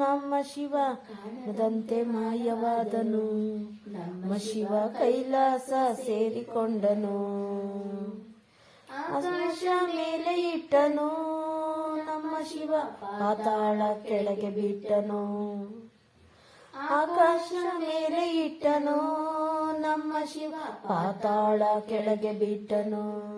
ನಮ್ಮ ಶಿವ ದಂತೆ ಮಾಯವಾದನು. ನಮ್ಮ ಶಿವ ಕೈಲಾಸ ಸೇರಿಕೊಂಡನು. ಆಕಾಶ ಮೇಲೆ ಇಟ್ಟನು. ನಮ್ಮ ಶಿವ ಪಾತಾಳ ಕೆಳಗೆ ಬಿಟ್ಟನು. ಆಕಾಶ ಮೇಲೆ ಇಟ್ಟನು. ನಮ್ಮ ಶಿವ ಪಾತಾಳ ಕೆಳಗೆ ಬಿಟ್ಟನು.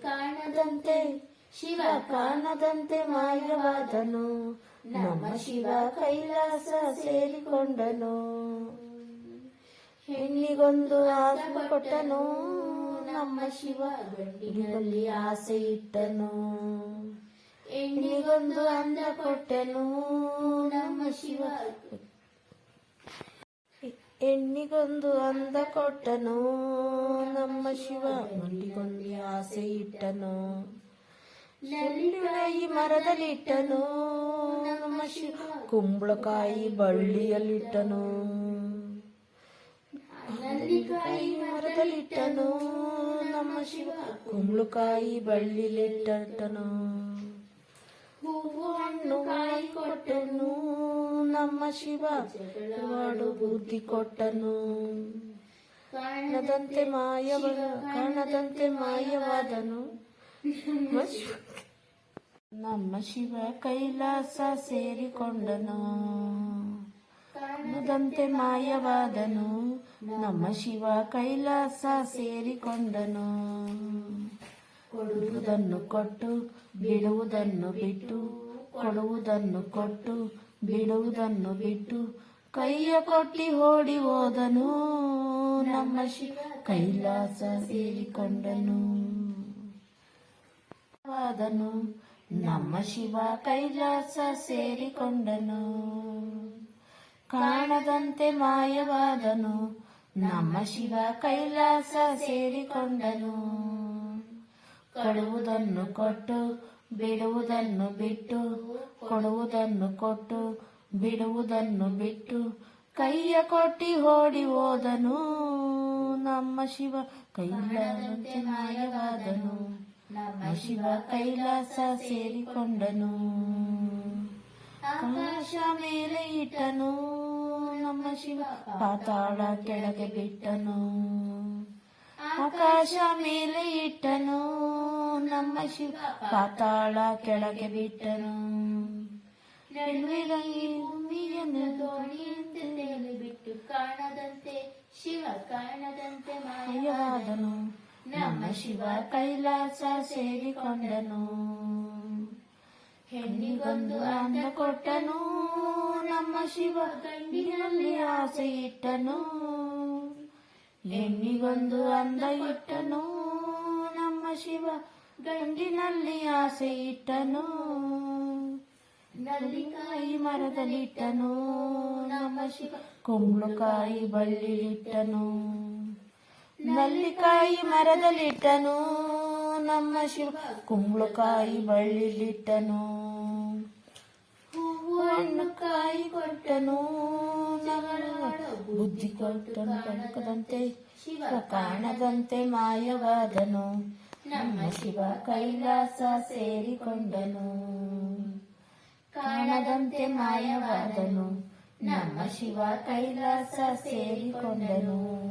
ಕಾಣದಂತೆ, ಶಿವ ಕಾಣದಂತೆ ಮಾಯವಾದನು. ನಮ್ಮ ಶಿವ ಕೈಲಾಸ ಸೇರಿಕೊಂಡನು. ಹೆಣ್ಣಿಗೊಂದು ಆತ್ಮ ಕೊಟ್ಟನು. ನಮ್ಮ ಶಿವ ಗಂಡಿನಲ್ಲಿ ಆಸೆ ಇಟ್ಟನು. ಹೆಣ್ಣಿಗೊಂದು ಅಂದ ಕೊಟ್ಟನು. ನಮ್ಮ ಶಿವ ಹೆಣ್ಣಿಗೊಂದು ಅಂದ ಕೊಟ್ಟನು? ನಮ್ಮ ಶಿವ ಗಂಡಿಗೊಂದು ಆಸೆ ಇಟ್ಟನು? ನೆಲ್ಲಿಕಾಯಿ ಮರದಲ್ಲಿಟ್ಟನು? ನಮ್ಮ ಶಿವ ಕುಂಬಳಕಾಯಿ ಬಳ್ಳಿಯಲ್ಲಿಟ್ಟನು? ನೆಲ್ಲಿಕಾಯಿ ಮರದಲ್ಲಿಟ್ಟನು? ನಮ್ಮ ಶಿವ ಕುಂಬಳಕಾಯಿ ಬಳ್ಳಿಲಿಟ್ಟನು ಹೂವು ಹಣ್ಣು ಕಾಯಿ ಕೊಟ್ಟನು? ನಮ್ಮ ಶಿವ ಮಾಡು ಬುದ್ಧಿ ಕೊಟ್ಟನು. ಕಾಣದಂತೆ ಮಾಯವ ಕಾಣದಂತೆ ಮಾಯವಾದನು. ನಮ್ಮ ಶಿವ- ಕೈಲಾಸ ಸೇರಿಕೊಂಡನು. ಕಾಣದಂತೆ ಮಾಯವಾದನು. ನಮ್ಮ ಶಿವ ಕೈಲಾಸ ಸೇರಿಕೊಂಡನು. ಕೊಡುವುದನ್ನು ಕೊಟ್ಟು, ಬಿಡುವುದನ್ನು ಬಿಟ್ಟು, ಕೊಡುವುದನ್ನು ಕೊಟ್ಟು ಬಿಡುವುದನ್ನು ಬಿಟ್ಟು ಕೈಯ ಕೊಟ್ಟಿ ಓಡಿ ಹೋದನು. ನಮ್ಮ ಶಿವ ಕೈಲಾಸ ಸೇರಿಕೊಂಡನು. ನಮ್ಮ ಶಿವ ಕೈಲಾಸ ಸೇರಿಕೊಂಡನು. ಕಾಣದಂತೆ ಮಾಯವಾದನು, ನಮ್ಮ ಶಿವ ಕೈಲಾಸ ಸೇರಿಕೊಂಡನು. ಕಳುವುದನ್ನು ಕೊಟ್ಟು ಬಿಡುವುದನ್ನು ಬಿಟ್ಟು, ಕೊಡುವುದನ್ನು ಕೊಟ್ಟು, ಬಿಡುವುದನ್ನು ಬಿಟ್ಟು, ಕೈಯ ಕೊಟ್ಟಿ ಓಡಿ ಹೋದನು ನಮ್ಮ ಶಿವ. ಕೈಲಾಸಂತೆ ನಾಯವಾದನು ನಮ್ಮ ಶಿವ ಕೈಲಾಸ ಸೇರಿಕೊಂಡನು. ಆಕಾಶ ಮೇಲೆ ಇಟ್ಟನು ನಮ್ಮ ಶಿವ, ಪಾತಾಳ ಕೆಳಗೆ ಬಿಟ್ಟನು. ಆಕಾಶ ಮೇಲೆ ಇಟ್ಟನು ನಮ್ಮ ಶಿವ ಪಾತಾಳ ಕೆಳಗೆ ಬಿಟ್ಟನು. ನಡುವೆಗಾಗಿ ಭೂಮಿಯನ್ನು ದೋಣಿಯಂತೆ ತೇಲಿ ಬಿಟ್ಟು ಕಾಣದಂತೆ, ಶಿವ ಕಾಣದಂತೆ ಮಾಯವಾದನು. ನಮ್ಮ ಶಿವ ಕೈಲಾಸ ಸೇರಿಕೊಂಡನು. ಹೆಣ್ಣಿಗೊಂದು ಅಂದ ಕೊಟ್ಟನು, ನಮ್ಮ ಶಿವ ಗಂಡಿನಲ್ಲಿ ಆಸೆ ಇಟ್ಟನು. ಹೆಣ್ಣಿಗೊಂದು ಅಂದ ಇಟ್ಟನು, ನಮ್ಮ ಶಿವ ಗಂಡಿನಲ್ಲಿ ಆಸೆ ಇಟ್ಟನು. ನಲ್ಲಿಕಾಯಿ ಮರದಲ್ಲಿಟ್ಟನು. ನಮ್ಮ ಶಿವ ಕುಂಬಳಕಾಯಿ ಬಳ್ಳಿಲಿಟ್ಟನು. ನಲ್ಲಿಕಾಯಿ ಮರದಲ್ಲಿಟ್ಟನು. ನಮ್ಮ ಶಿವ ಕುಂಬಳಕಾಯಿ ಬಳ್ಳಿಲಿಟ್ಟನು. ಹೂವು ಹಣ್ಣು ಕಾಯಿ ಕೊಟ್ಟನು. ಬುದ್ಧಿ ಕೊಟ್ಟನು. ಕಣಕದಂತೆ ಶಿವ ಕಾಣದಂತೆ ಮಾಯವಾದನು. ನಮ್ಮ ಶಿವ ಕೈಲಾಸ ಸೇರಿಕೊಂಡನು. ಕಾಣದಂತೆ ಮಾಯವಾದನು. ನಮ್ಮ ಶಿವ ಕೈಲಾಸ ಸೇರಿಕೊಂಡನು.